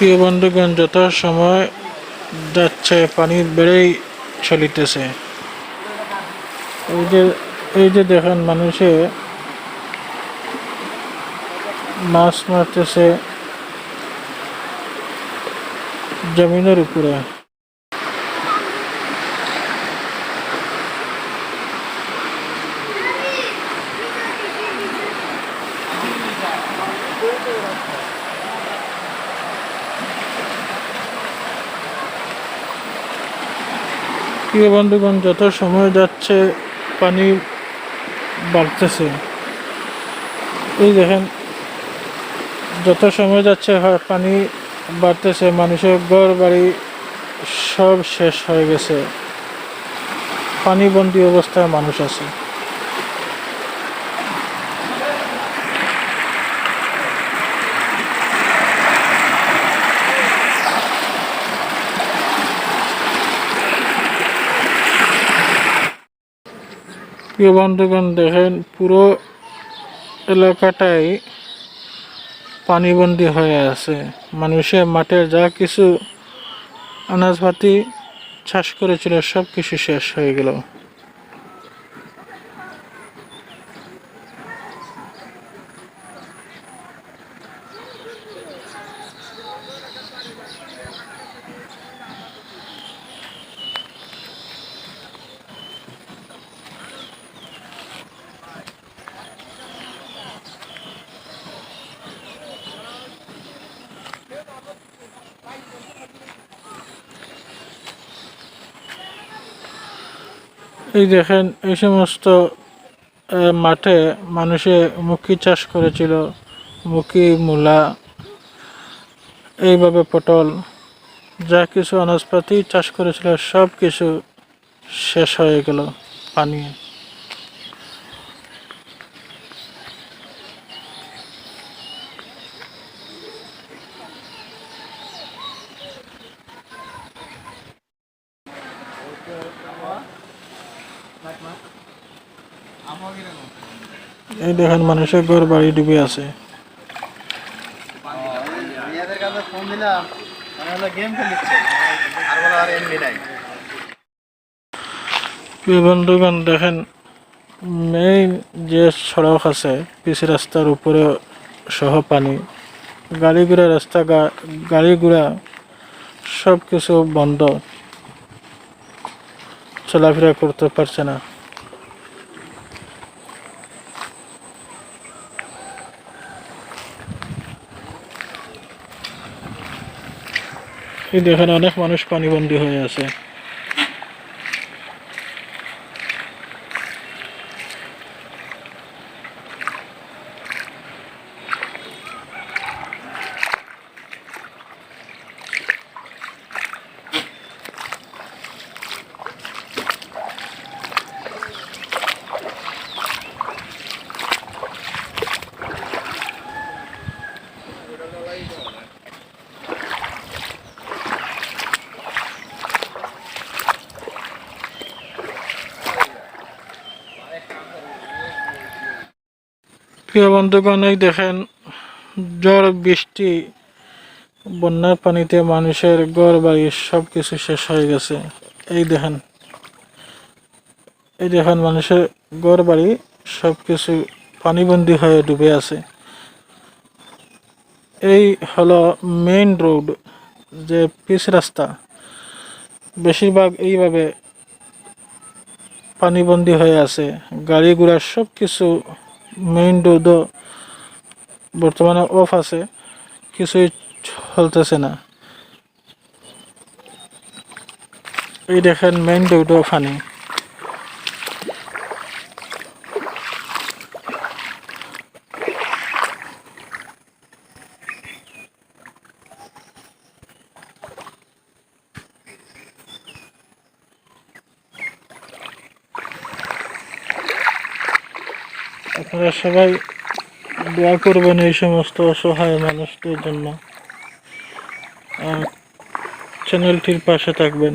প্রিয় বন্ধুগণ যথাসময় সময় যাচ্ছে, পানি বেড়েই চলিতেছে। এই যে এই যে দেখেন মানুষে মাছ মারতেছে জমিনের উপরে। প্রিয় বন্ধুগণ, যত সময় যাচ্ছে, পানি বাড়তেছে। এই দেখেন, যত সময় যাচ্ছে পানি বাড়তেছে, মানুষের ঘর বাড়ি সব শেষ হয়ে গেছে। পানিবন্দী অবস্থায় মানুষ আছে। প্রিয় বন্ধুগণ, দেখেন, পুরো এলাকাটাই পানিবন্দি হয়ে আছে। মানুষের মাঠে যা কিছু আনাজপাতি চাষ করেছিল সব কিছু শেষ হয়ে গেল। এই দেখেন, এই সমস্ত মাঠে মানুষে মুখি চাষ করেছিল, মুখি, মূলা, এইভাবে পটল, যা কিছু আনাজপাতি চাষ করেছিল, সব কিছু শেষ হয়ে গেল পানি। এই দেখেন, মানুষের ঘর বাড়ি ডুবে আছে। দেখেন মেইন যে সড়ক আছে, পিচ রাস্তার উপরে সহ পানি গাড়ি ঘোড়া রাস্তা গাড়ি ঘোড়া সব কিছু বন্ধ। চলাফেরা করতে পারছে না। এই দেখেন অনেক মানুষ পানিবন্দী হয়ে আছে। প্রিয় বন্ধুগণ, এই দেখেন, ঝড়, বৃষ্টি, বন্যার পানিতে মানুষের ঘর, বাড়ি সব কিছু শেষ হয়ে গেছে। এই দেখেন এই দেখেন মানুষের ঘর, বাড়ি সব কিছু পানিবন্দী হয়ে ডুবে আছে। এই হলো মেইন রোড যে পিচ রাস্তা। বেশিরভাগ এইভাবে পানিবন্দি হয়ে আছে। গাড়ি ঘোড়া সব কিছু মেইন রোডও বর্তমানে অফ আছে কিছুই চলতেছে না। এই দেখেন মেইন রোডও ফানি আপনারা সবাই দোয়া করবেন এই সমস্ত অসহায় মানুষদের জন্য। চ্যানেলটির পাশে থাকবেন।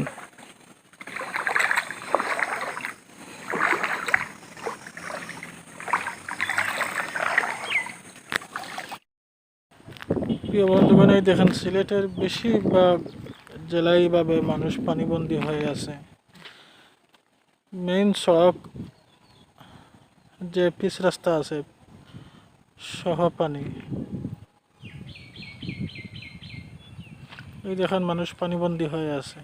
প্রিয় বন্ধুগণ, এই দেখেন, সিলেটের বেশিরভাগ জেলায় ভাবে মানুষ পানিবন্দী হয়ে আছে। মেইন সড়ক যে পিচ রাস্তা আছে সহ পানি এই দেখেন মানুষ পানিবন্দী হয়ে আছে।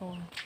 Oh.